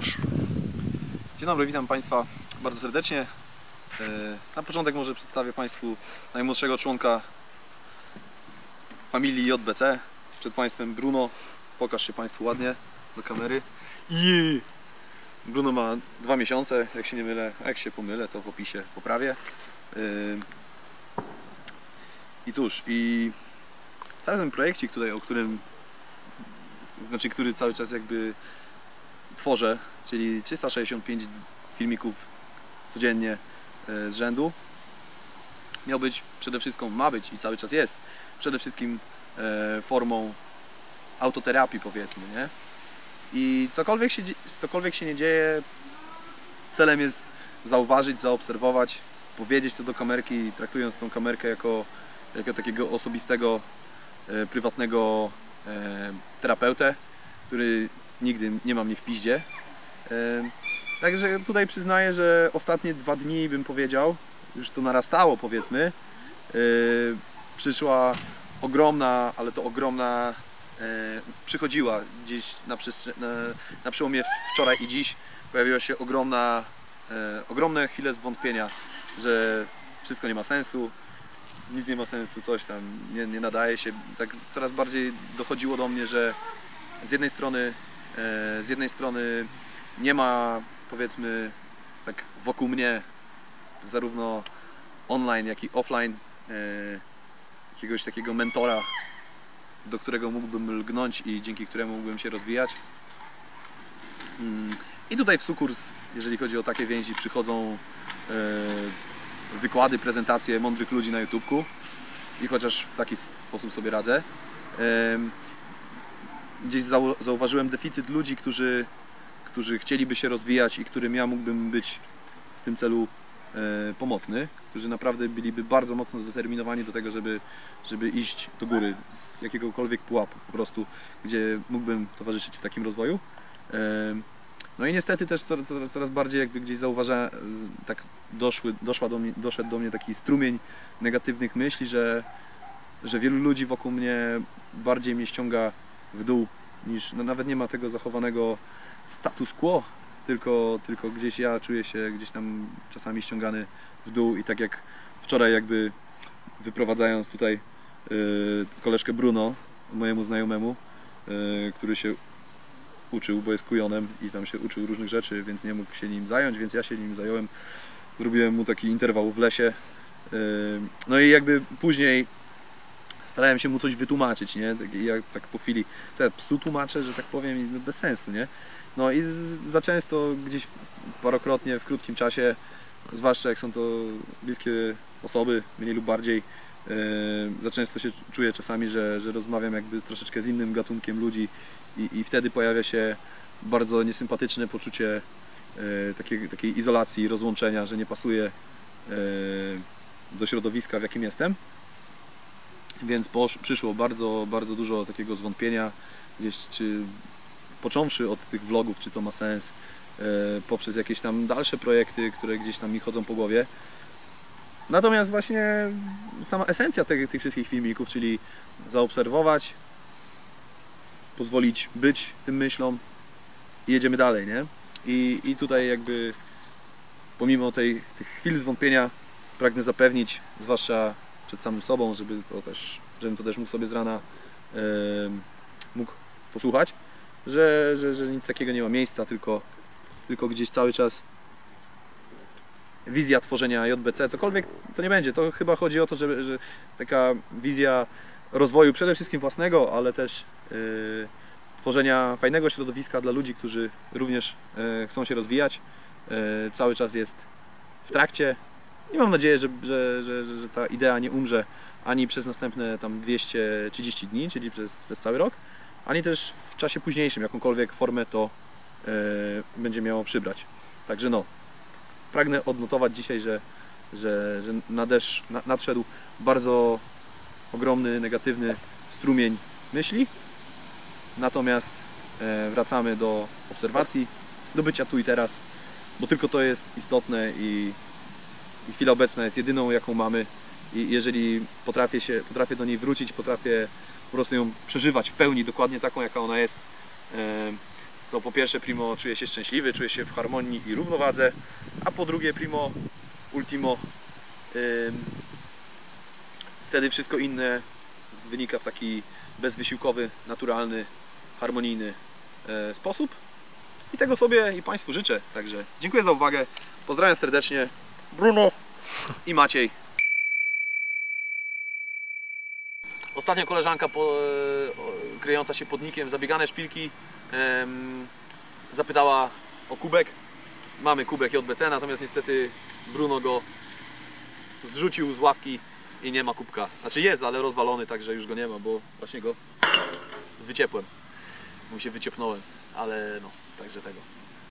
poszło. Dzień dobry, witam Państwa bardzo serdecznie. E, Na początek może przedstawię Państwu najmłodszego członka familii JBC. Przed Państwem Bruno. Pokaż się Państwu ładnie do kamery. I Bruno ma dwa miesiące, jak się nie mylę, jak się pomylę, to w opisie poprawię. E, I cóż, i cały ten projekcik tutaj, o którym znaczy, który cały czas jakby tworzę, czyli 365 filmików codziennie e, z rzędu. Miał być przede wszystkim, ma być i cały czas jest, przede wszystkim e, formą autoterapii powiedzmy, nie? I cokolwiek się, cokolwiek się nie dzieje, celem jest zauważyć, zaobserwować, powiedzieć to do kamerki, traktując tą kamerkę jako, jako takiego osobistego, e, prywatnego terapeutę, który nigdy nie ma mnie w piździe. Także tutaj przyznaję, że ostatnie dwa dni bym powiedział, już to narastało powiedzmy, przyszła ogromna, ale to ogromna, przychodziła gdzieś na, na, na przełomie wczoraj i dziś, pojawiła się ogromna, ogromne chwile zwątpienia, że wszystko nie ma sensu, nic nie ma sensu, coś tam nie, nie nadaje się. Tak coraz bardziej dochodziło do mnie, że z jednej strony, z jednej strony nie ma powiedzmy tak wokół mnie zarówno online, jak i offline e, jakiegoś takiego mentora, do którego mógłbym lgnąć i dzięki któremu mógłbym się rozwijać. Mm, I tutaj w Sukurs, jeżeli chodzi o takie więzi, przychodzą e, wykłady, prezentacje mądrych ludzi na YouTubeku i chociaż w taki sposób sobie radzę. Gdzieś zau- zauważyłem deficyt ludzi, którzy, którzy chcieliby się rozwijać i którym ja mógłbym być w tym celu e, pomocny, którzy naprawdę byliby bardzo mocno zdeterminowani do tego, żeby, żeby iść do góry z jakiegokolwiek pułapu po prostu, gdzie mógłbym towarzyszyć w takim rozwoju. Em, No i niestety też coraz, coraz- bardziej jakby gdzieś zauważa, tak doszły, doszła do mnie, doszedł do mnie taki strumień negatywnych myśli, że, że wielu ludzi wokół mnie bardziej mnie ściąga w dół niż, no nawet nie ma tego zachowanego status quo, tylko, tylko gdzieś ja czuję się gdzieś tam czasami ściągany w dół i tak jak wczoraj jakby wyprowadzając tutaj yy, koleżkę Bruno, mojemu znajomemu, yy, który się uczył, bo jest kujonem i tam się uczył różnych rzeczy, więc nie mógł się nim zająć, więc ja się nim zająłem. Zrobiłem mu taki interwał w lesie. Yy, No i jakby później starałem się mu coś wytłumaczyć, nie? Tak- I jak tak po chwili, co ja psu tłumaczę, że tak powiem, no bez sensu, nie? No i za często gdzieś parokrotnie w krótkim czasie, zwłaszcza jak są to bliskie osoby, mniej lub bardziej, yy, za często się czuję czasami, że, że rozmawiam jakby troszeczkę z innym gatunkiem ludzi i, i wtedy pojawia się bardzo niesympatyczne poczucie e, takiej, takiej izolacji, rozłączenia, że nie pasuje e, do środowiska, w jakim jestem. Więc przyszło bardzo, bardzo dużo takiego zwątpienia, gdzieś czy począwszy od tych vlogów, czy to ma sens, e, poprzez jakieś tam dalsze projekty, które gdzieś tam mi chodzą po głowie. Natomiast właśnie sama esencja tych, tych wszystkich filmików, czyli zaobserwować, pozwolić być tym myślom i jedziemy dalej, nie? I, i tutaj jakby pomimo tej, tych chwil zwątpienia pragnę zapewnić, zwłaszcza przed samym sobą, żeby to też, żebym to też mógł sobie z rana mógł posłuchać, że, że, że nic takiego nie ma miejsca, tylko, tylko gdzieś cały czas wizja tworzenia JBC, cokolwiek to nie będzie, to chyba chodzi o to, że, że taka wizja rozwoju przede wszystkim własnego, ale też yy, tworzenia fajnego środowiska dla ludzi, którzy również yy, chcą się rozwijać. Yy, cały czas jest w trakcie i mam nadzieję, że, że, że, że, ta idea nie umrze ani przez następne tam 230 dni, czyli przez, przez cały rok, ani też w czasie późniejszym, jakąkolwiek formę to yy, będzie miało przybrać. Także no, pragnę odnotować dzisiaj, że, że, że nadesz, na- nadszedł bardzo ogromny, negatywny strumień myśli. Natomiast e, wracamy do obserwacji, do bycia tu i teraz, bo tylko to jest istotne i, i chwila obecna jest jedyną, jaką mamy. I jeżeli potrafię, się, potrafię do niej wrócić, potrafię po prostu ją przeżywać w pełni, dokładnie taką, jaka ona jest, to po pierwsze primo czuje się szczęśliwy, czuje się w harmonii i równowadze, a po drugie primo ultimo wtedy wszystko inne wynika w taki bezwysiłkowy, naturalny, harmonijny e, sposób. I tego sobie i Państwu życzę. Także dziękuję za uwagę. Pozdrawiam serdecznie. Bruno i Maciej. Ostatnia koleżanka po, e, kryjąca się podnikiem zabiegane szpilki em, zapytała o kubek. Mamy kubek JBC, natomiast niestety Bruno go zrzucił z ławki i nie ma kubka. Znaczy jest, ale rozwalony, także już go nie ma, bo właśnie go wyciepłem. Mu się wyciepnąłem, ale no, także tego.